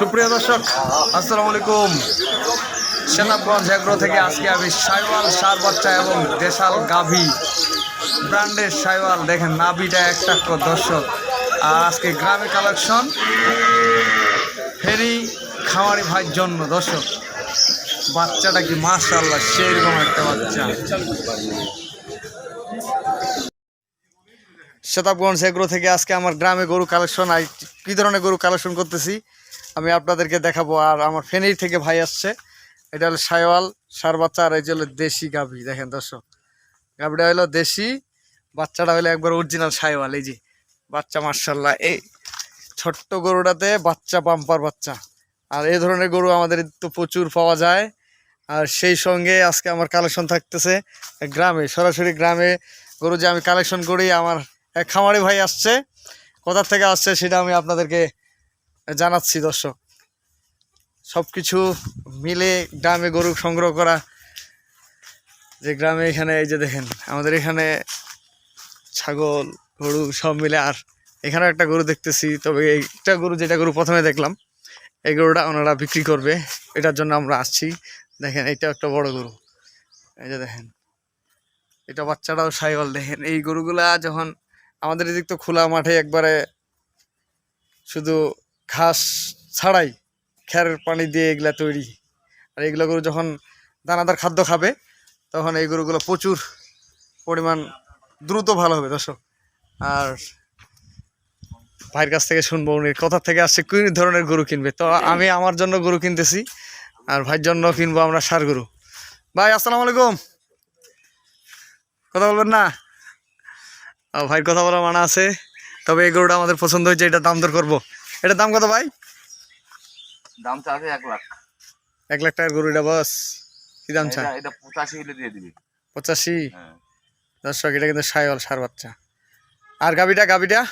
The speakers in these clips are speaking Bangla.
সুপ্রিয় দর্শক, আসসালামু আলাইকুম। সেনাপগঞ্জ এগ্রো থেকে আজকে আমি সাইওয়াল সার বাচ্চা এবং দেশাল গাভী ব্র্যান্ডের সাইওয়াল। দেখেন, নাভিটা একটা দর্শক। আর আজকে গ্রামে কালেকশন, ফেরি খামারি ভাইয়ের জন্য দর্শক। বাচ্চাটা কি মাশাল্লাহ সেরকম একটা বাচ্চা। শতাবগঞ্জ এগ্রো থেকে আজকে আমার গ্রামে গরু কালেকশন, আর কী ধরনের গরু কালেকশন করতেছি? আমি আপনাদেরকে দেখাবো আর আমার ফেনীর থেকে ভাই আসছে। এটা হলো সাইওয়াল সার বাচ্চা আর এই যে হলো দেশি গাভি। দেখেন দর্শক, গাভিটা হলো দেশি, বাচ্চাটা হলো একবার অরিজিনাল সাইওয়াল এই যে, বাচ্চা মার্শাল্লাহ এই ছোট্ট গরুটাতে বাচ্চা পাম্পার বাচ্চা। আর এই ধরনের গরু আমাদের তো প্রচুর পাওয়া যায়। আর সেই সঙ্গে আজকে আমার কালেকশন থাকতেছে গ্রামে, সরাসরি গ্রামে গরু যে আমি কালেকশন করি, আমার এক খামারি ভাই আসছে। কোথার থেকে আসছে সেটা আমি আপনাদেরকে জানাচ্ছি, দর্শক। সব কিছু মিলে গ্রামে গরু সংগ্রহ করা, যে গ্রামে এখানে, এই যে দেখেন, আমাদের এখানে ছাগল, গরু সব মিলে, আর এখানে একটা গরু দেখতেছি, তবে এইটা গরু, যেটা গরু প্রথমে দেখলাম, এই গরুটা ওনারা বিক্রি করবে, এটার জন্য আমরা আসছি। দেখেন এটা একটা বড় গরু। এই যে দেখেন, এটা বাচ্চাটাও সাইওয়াল দেখেন, এই গরুগুলা যখন আমাদের এদিক তো খোলা মাঠে একবারে শুধু ঘাস ছাড়াই খ্যারের পানি দিয়ে এগুলা তৈরি। আর এগুলো গরু যখন দানাদার খাদ্য খাবে, তখন এই গরুগুলো প্রচুর পরিমাণ দ্রুত ভালো হবে, দর্শক। আর ভাইয়ের কাছ থেকে শুনব উনি, কোথা থেকে আসছে কোন ধরনের গরু কিনবে? তো আমি আমার জন্য গরু কিনতেছি, আর ভাইয়ের জন্য কিনবো আমরা সার গরু। ভাই, আসসালামু আলাইকুম। কথা বলবেন না? ভাইয়ের কথা বলার মানা আছে, তবে এই গরুটা আমাদের পছন্দ হয়েছে, এটা দাম দর করব। এটার দাম কত ভাই? দাম চাবে এক লাখ। এক লাখ টাকার গরু এটা বস। কি দাম চায়? এটা- এটা পঁচাশি হলে দিয়ে দিবি। পঁচাশি? হ্যাঁ। দর্শক এটা কিন্তু সাইওয়াল সার বাচ্চা। আর গাবিটা গাবিটা?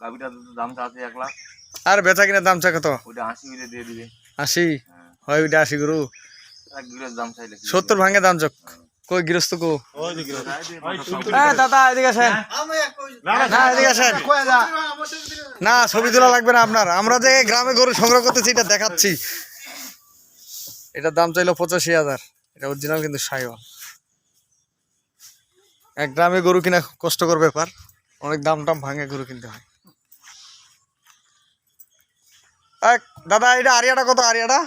গাভিটা তো দাম চাচ্ছে এক লাখ। আর বেচা কিনা দাম চা কত? ওইটা আশি হলে দিয়ে দিবি। আশি? হ্যাঁ। হয় ওইটা আশি গরু? সত্তর ভাঙে দাম চক। কই গৃহস্থ কো? দাদা এদিকে আসেন। না এদিকে আসেন। না ছবি তোলা লাগবে না আপনার। আমরা যে গ্রামে গরু সংগ্রহ করতেছি এটা দেখাচ্ছি। এটার দাম চাইলো পঁচাশি হাজার। এটা অরিজিনাল কিন্তু সাইওয়াল। এক গ্রামে গরু কিনা কষ্টকর ব্যাপার। অনেক দাম টাম ভাঙে গরু কিনতে হয়। এক, দাদা এটা আরিয়াটা কত? আরিয়াটা?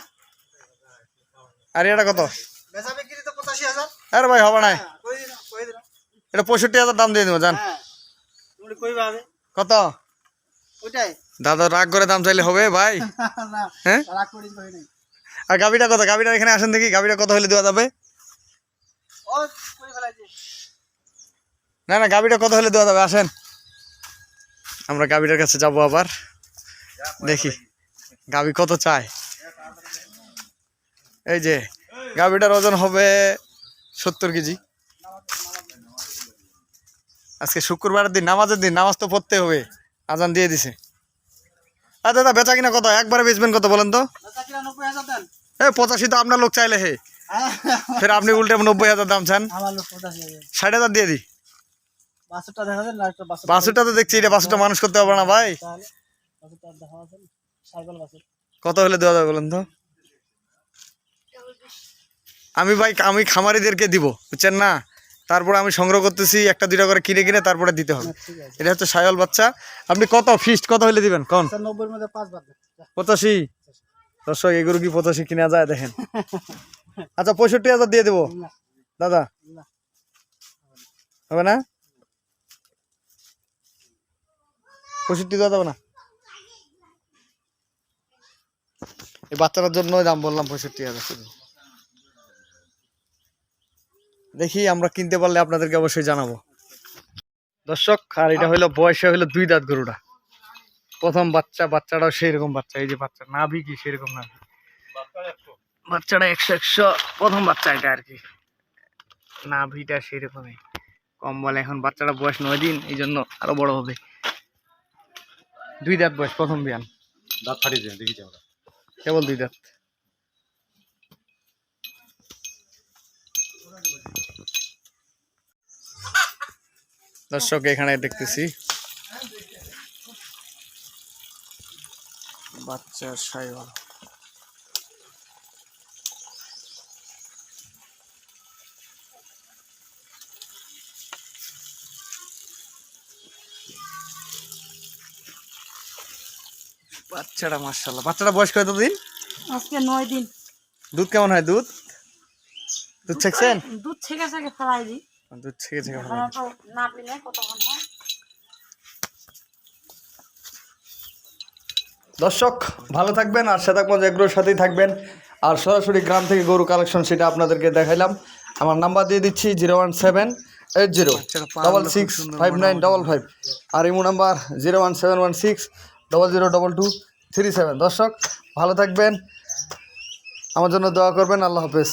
আরিয়াটা কত বেচা বিক্রি তো পঁচাশি হাজার আরে ভাই হবে না দিলাম এটা পঁয়ষট্টি হাজার দাম দিয়ে দেবো জান। হ্যাঁ কত? দাদা রাগ করে দাম চাইলে হবে ভাই। হ্যাঁ? আর গাবিটা কত? গাবিটা এখানে আসেন দেখি গাবিটা কত হলে দেওয়া যাবে? না না গাবিটা কত হলে দেওয়া যাবে? আসেন। আমরা গাবিটার কাছে যাব আবার। দেখি গাবি কত চায়? এই যে গাবিটার ওজন হবে সত্তর কেজি। আজকে শুক্রবারের দিন নামাজের দিন নামাজ তো পড়তে হবে। আজান দিয়ে দিছে। আর দাদা বেচা কিনা কত? একবারে বেচবেন কত বলেন তো? এ পঁচাশি তো আপনার লোক চাইলে হে। হ্যাঁ ফের আপনি উল্টে নব্বই হাজার দাম চান। ষাট হাজার দিয়ে দিই বাসুরটা তো দেখছি এটা বাসুটা মানুষ করতে পারবে না ভাই। বাসুরটা কত হলে দেওয়া যাবে বলেন তো? আমি ভাই আমি খামারিদেরকে দিব বুঝছেন না? তারপরে আমি সংগ্রহ করতেছি একটা দুইটা করে কিনে কিনে তারপরে দিতে হবে। এটা হচ্ছে সায়ল বাচ্চা। আপনি কত ফিস্ট কত হলে দিবেন? কোন। পঁচাশি? দর্শক এগুলো কি পঁচাশি কিনা যায় দেখেন। আচ্ছা পঁয়ষট্টি হাজার দিয়ে দেবো। দাদা? হবে না? পঁয়ষট্টি দেওয়া যাবে না? এই বাচ্চাটার জন্য দাম বললাম পঁয়ষট্টি হাজার। শুধু দেখি আমরা কিনতে পারলে আপনাদেরকে অবশ্যই জানাব। দর্শক আর এটা হইল বয়সে হইল দুই দাঁত গরুটা। প্রথম বাচ্চা বাচ্চাটাও সেই রকম বাচ্চা এই যে বাচ্চা নাভি কি সেরকম নাভি? বাচ্চাটা একশো একশো প্রথম বাচ্চা এটা আর কি। নাভিটা সেরকমই কম বলে এখন বাচ্চাটা বয়স নয় দিন এই জন্য আরও বড় হবে। দুই দাঁত বয়স প্রথম বিয়ান। দাঁত ফাটিয়ে দিন দেখি কেবল দুই দাঁত। দর্শক এখানে দেখতেছি। বাচ্চা সাইওয়াল। বাচ্চাটা মার্শাল্লাহ বাচ্চাটা বয়স কত দিন আজকে নয় দিন। দুধ কেমন হয় দুধ? দুধ ছেকছেন? দুধ ছেঁকে ছেঁকে ফেলাই দিই। দুধ ছেকে ছেকে না পিলে কতক্ষণ হয়? দর্শক ভালো থাকবেন আর শ্বেতাকমজ এগ্রোর সাথেই থাকবেন। আর সরাসরি গ্রাম থেকে গরু কালেকশন সেটা আপনাদেরকে দেখাইলাম। আমার নাম্বার দিয়ে দিচ্ছি zero one seven eight zero double six five nine double five. আর Imo number zero one seven one six double zero double two three seven. দর্শক ভালো থাকবেন। আমার জন্য দোয়া করবেন। আল্লাহ হাফেজ।